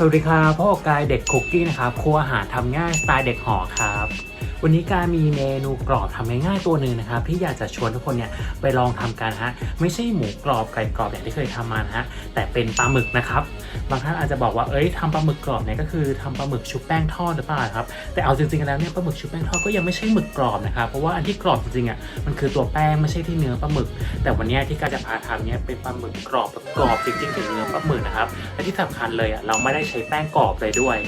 สวัสดีครับพ่อกายเด็กคุกกี้นะครับครัวอาหารทำง่ายสไตล์เด็กหอครับ วันนี้กายมีเมนูกรอบทำง่ายๆตัวหนึ่งนะครับที่อยากจะชวนทุกคนเนี่ยไปลองทำกันฮะไม่ใช่หมูกรอบไก่กรอบอย่างที่เคยทำมานะฮะแต่เป็นปลาหมึกนะครับบางท่านอาจจะบอกว่าเอ้ยทำปลาหมึกกรอบเนี่ยก็คือทำปลาหมึกชุบแป้งทอดหรือเปล่าครับแต่เอาจริงๆแล้วเนี่ยปลาหมึกชุบแป้งทอดก็ยังไม่ใช่หมึกกรอบนะครับเพราะว่าอันที่กรอบจริงๆอะมันคือตัวแป้งไม่ใช่ที่เนื้อปลาหมึก แต่วันนี้ที่กายจะพาทำเนี่ยเป็นปลาหมึกกรอบแบบกรอบจริงๆถึงเนื้อปลาหมึกนะครับและที่สำคัญเลยอะเราไม่ได้ใช้แป้งกรอบเลยด้วย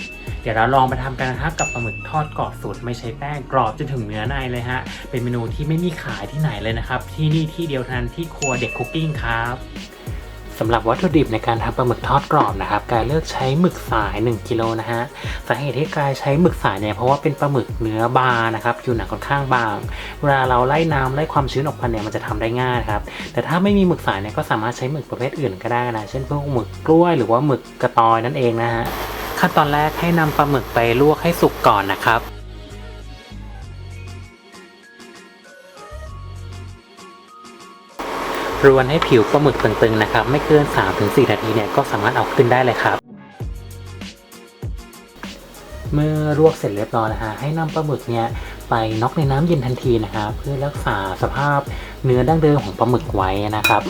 เดี๋ยวเราลองไปทำกันนะครับกับปลาหมึกทอดกรอบสูตรไม่ใช้แป้งกรอบจนถึงเนื้อในเลยฮะ เป็นเมนูที่ไม่มีขายที่ไหนเลยนะครับ ที่นี่ที่เดียวเท่านั้นที่ครัวเด็กคุกกิ้งครับสำหรับวัตถุดิบในการทำปลาหมึกทอดกรอบนะครับ กายเลือกใช้หมึกสาย 1กิโลนะฮะสาเหตุที่กายใช้หมึกสายเนี่ยเพราะว่าเป็นปลาหมึกเนื้อบางนะครับอยู่หนังค่อนข้างบาง เวลาเราไล่น้ำไล่ความชื้นออกมาเนี่ยมันจะทำได้ง่ายครับแต่ถ้าไม่มีหมึกสายเนี่ยก็สามารถใช้หมึกประเภทอื่นก็ได้นะเช่นพวกหมึกกล้วยหรือว่าหมึกกระตอยนั่นเองนะฮะ ขั้นตอนแรกให้นำปลาหมึกไปลวกให้สุกก่อนนะครับ รวนให้ผิวปลาหมึกตึงๆนะครับ ไม่เกิน 3-4 นาทีเนี่ยก็สามารถเอาขึ้นได้เลยครับ เมื่อลวกเสร็จเรียบร้อยนะฮะให้นำปลาหมึกเนี่ยไปน็อกในน้ำเย็นทันทีนะครับเพื่อรักษาสภาพเนื้อดั้งเดิมของปลาหมึกไว้นะครับ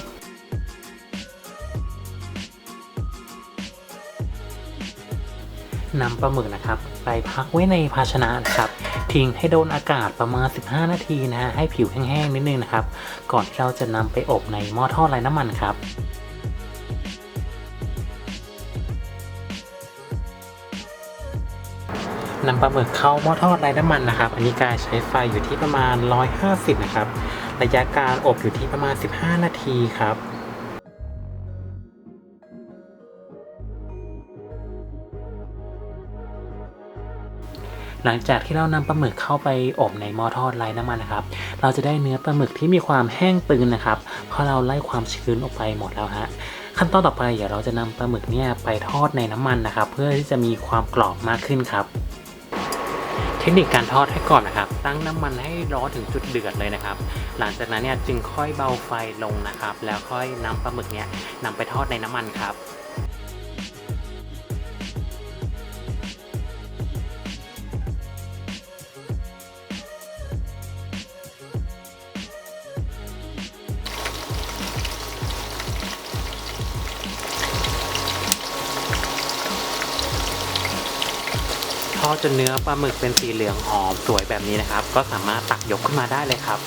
นำปลาหมึกนะครับ ไปพักไว้ในภาชนะนะครับ ทิ้งให้โดนอากาศประมาณ 15 นาทีนะฮะให้ผิวแห้งๆนิดนึงนะครับ ก่อนที่เราจะนำไปอบในหม้อทอดไร้น้ำมันครับนำปลาหมึกเข้าหม้อทอดไร้น้ำมันนะครับ อันนี้การใช้ไฟอยู่ที่ประมาณ 150 นะครับ ระยะการอบอยู่ที่ประมาณ 15 นาทีครับ หลังจากที่เรานำปลาหมึกเข้าไปอบในหม้อทอดไร้น้ำมันนะครับ เราจะได้เนื้อปลาหมึกที่มีความแห้งตึงนะครับ เพราะเราไล่ความชื้นออกไปหมดแล้วฮะขั้นตอนต่อไปเดี๋ยวเราจะนำปลาหมึกเนี่ยไปทอดในน้ำมันนะครับ เพื่อที่จะมีความกรอบมากขึ้นครับ เทคนิคการทอดให้ก่อนนะครับ ตั้งน้ำมันให้ร้อนถึงจุดเดือดเลยนะครับ หลังจากนั้นเนี่ยจึงค่อยเบาไฟลงนะครับ แล้วค่อยนำปลาหมึกเนี่ยนำไปทอดในน้ำมันครับ จนเนื้อปลาหมึกเป็นสีเหลืองหอมสวยแบบนี้นะครับ ก็สามารถตักยกขึ้นมาได้เลยครับ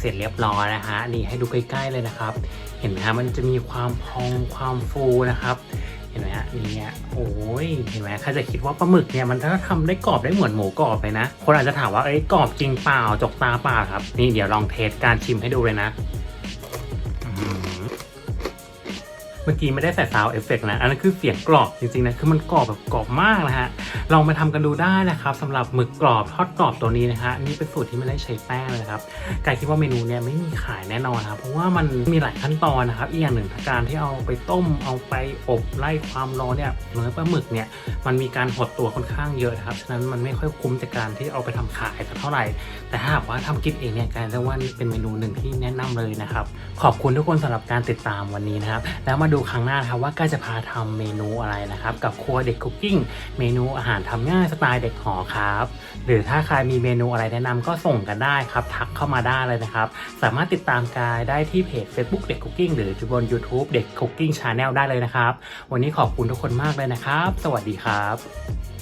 เสร็จเรียบร้อยนะฮะนี่ให้ดูใกล้ๆเลยนะครับ เห็นไหมฮะมันจะมีความพองความฟูนะครับ เห็นไหมฮะนี่เนี่ยโอ้ยเห็นไหมใครจะคิดว่าปลาหมึกเนี่ยมันถ้าทำได้กรอบได้เหมือนหมูกรอบเลยนะ คนอาจจะถามว่าเอ้ยกรอบจริงเปล่าจกตาเปล่าครับนี่เดี๋ยวลองเทสการชิมให้ดูเลยนะ เมื่อกี้ไม่ได้ใส่ซาวเอฟเฟกต์นะ อันนั้นคือเสียงกรอบจริงๆนะ คือมันกรอบแบบกรอบมากนะฮะ ลองไปทำกันดูได้นะครับสำหรับหมึกกรอบทอดกรอบตัวนี้นะฮะ นี่เป็นสูตรที่ไม่ได้ใช้แป้งเลยครับกายคิดว่าเมนูเนี้ยไม่มีขายแน่นอนครับ เพราะว่ามันมีหลายขั้นตอนนะครับ อีกอย่างหนึ่งการที่เอาไปต้ม เอาไปอบไล่ความร้อนเนี่ยเนื้อปลาหมึกเนี่ย มันมีการหดตัวค่อนข้างเยอะนะครับ ฉะนั้นมันไม่ค่อยคุ้มจากการที่เอาไปทำขายสักเท่าไหร่ แต่ถ้าหากว่าทำกินเองเนี่ยกายเรียกว่านี่เป็นเมนูหนึ่งที่แนะนำเลยนะครับ ขอบคุณทุกคนสำหรับการติดตามวันนี้นะครับ แล้วมาดูครั้งหน้านะครับว่ากาจะพาทำเมนูอะไรนะครับ กับครัวเด็กคุกกิ้งเมนูอาหารทำง่ายสไตล์เด็กหอครับ หรือถ้าใครมีเมนูอะไรแนะนำก็ส่งกันได้ครับ ทักเข้ามาได้เลยนะครับ สามารถติดตามกายได้ที่เพจ Facebook เด็กคุกกิ้งหรือบน YouTube เด็กคุกกิ้งชาแนลได้เลยนะครับ วันนี้ขอบคุณทุกคนมากเลยนะครับ สวัสดีครับ